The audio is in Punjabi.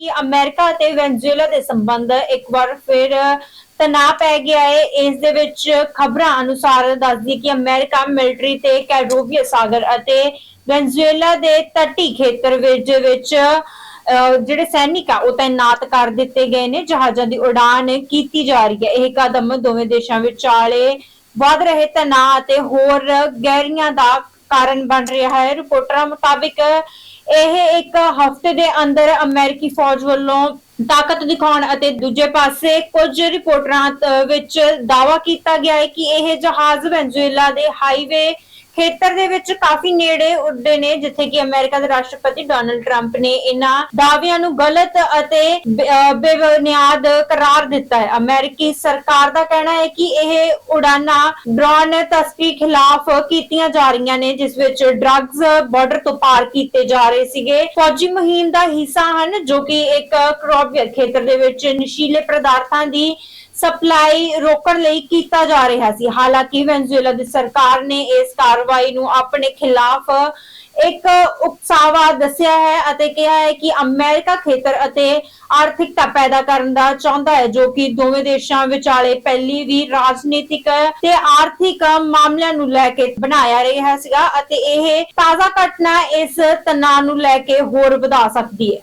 ਕਿ ਅਮਰੀਕਾ ਅਤੇ ਵੈਨਜ਼ੂਏਲਾ ਦੇ ਸੰਬੰਧ ਇੱਕ ਵਾਰ ਫਿਰ ਤਣਾਅ ਪੈ ਗਿਆ ਹੈ। ਇਸ ਦੇ ਵਿੱਚ ਖਬਰਾਂ ਅਨੁਸਾਰ ਦੱਸਦੀ ਕਿ ਅਮਰੀਕਾ ਮਿਲਟਰੀ ਤੇ ਕੈਰੋਬੀਆ ਸਾਗਰ ਅਤੇ ਵੈਨਜ਼ੂਏਲਾ ਦੇ ਤੱਟੀ ਖੇਤਰ ਵਿੱਚ ਵਿੱਚ ਜਿਹੜੇ ਸੈਨਿਕ ਆ, ਉਹ ਤਾਇਨਾਤ ਕਰ ਦਿੱਤੇ ਗਏ ਨੇ। ਜਹਾਜ਼ਾਂ ਦੀ ਉਡਾਨ ਕੀਤੀ ਜਾ ਰਹੀ ਹੈ। ਇਹ ਕਦਮ ਦੋਵੇਂ ਦੇਸ਼ਾਂ ਵਿਚਾਲੇ ਵੱਧ ਰਹੇ ਤਣਾਅ ਅਤੇ ਹੋਰ ਗਹਿਰੀਆਂ ਦਾ ਕਾਰਨ ਬਣ ਰਿਹਾ ਹੈ। ਰਿਪੋਰਟਰਾਂ ਮੁਤਾਬਿਕ ਇਹ ਇੱਕ ਹਫ਼ਤੇ ਦੇ ਅੰਦਰ ਅਮਰੀਕੀ ਫੌਜ ਵੱਲੋਂ ਤਾਕਤ ਦਿਖਾਉਣ ਅਤੇ ਦੂਜੇ ਪਾਸੇ ਕੁਝ ਰਿਪੋਰਟਰਾਂ ਤ- ਵਿੱਚ ਦਾਵਾ ਕੀਤਾ ਗਿਆ ਹੈ ਕਿ ਇਹ ਜਹਾਜ਼ ਵੈਨਜ਼ੂਏਲਾ ਦੇ ਹਾਈਵੇ ਖੇਤਰ ਦੇ ਵਿੱਚ ਕਾਫੀ ਨੇੜੇ ਉੱਡੇ ਨੇ, ਜਿੱਥੇ ਕਿ ਅਮਰੀਕਾ ਦੇ ਰਾਸ਼ਟਰਪਤੀ ਡੋਨਲਡ ਟਰੰਪ ਨੇ ਇਹਨਾਂ ਦਾਅਵਿਆਂ ਨੂੰ ਗਲਤ ਅਤੇ ਬੇਬੁਨਿਆਦ ਕਰਾਰ ਦਿੱਤਾ ਹੈ। ਅਮਰੀਕੀ ਸਰਕਾਰ ਦਾ ਕਹਿਣਾ ਹੈ ਕਿ ਇਹ ਉਡਾਨਾਂ ਡਰੋਨ ਤਸਕਰੀ ਖਿਲਾਫ ਕੀਤੀਆਂ ਜਾ ਰਹੀਆਂ ਨੇ, ਜਿਸ ਵਿੱਚ ਡਰੱਗਸ ਬਾਰਡਰ ਤੋਂ ਪਾਰ ਕੀਤੇ ਜਾ ਰਹੇ ਸੀਗੇ। ਫੌਜੀ ਮੁਹਿੰਮ ਦਾ ਹਿੱਸਾ ਹਨ, ਜੋ ਕਿ ਇੱਕ ਕਰੋਬੀਅਰ ਖੇਤਰ ਦੇ ਵਿੱਚ ਨਸ਼ੀਲੇ ਪਦਾਰਥਾਂ ਦੀ ਸਪਲਾਈ ਰੋਕਣ ਲਈ ਕੀਤਾ ਜਾ ਰਿਹਾ ਸੀ। ਹਾਲਾਂਕਿ ਵੈਨਜ਼ੂਏਲਾ ਦੀ ਸਰਕਾਰ ਨੇ ਇਸ ਕਾਰਵਾਈ ਨੂੰ ਆਪਣੇ ਖਿਲਾਫ ਇੱਕ ਉਕਸਾਵਾ ਦੱਸਿਆ ਹੈ ਅਤੇ ਕਿਹਾ ਹੈ ਕਿ ਅਮਰੀਕਾ ਖੇਤਰ ਅਤੇ ਆਰਥਿਕਤਾ ਪੈਦਾ ਕਰਨ ਦਾ ਚਾਹੁੰਦਾ ਹੈ, ਜੋ ਕਿ ਦੋਵੇਂ ਦੇਸ਼ਾਂ ਵਿਚਾਲੇ ਪਹਿਲੀ ਵੀ ਰਾਜਨੀਤਿਕ ਤੇ ਆਰਥਿਕ ਮਾਮਲਿਆਂ ਨੂੰ ਲੈ ਕੇ ਬਣਾਇਆ ਰਿਹਾ ਸੀਗਾ ਅਤੇ ਇਹ ਤਾਜ਼ਾ ਘਟਨਾ ਇਸ ਤਣਾਅ ਨੂੰ ਲੈ ਕੇ ਹੋਰ ਵਧਾ ਸਕਦੀ ਹੈ।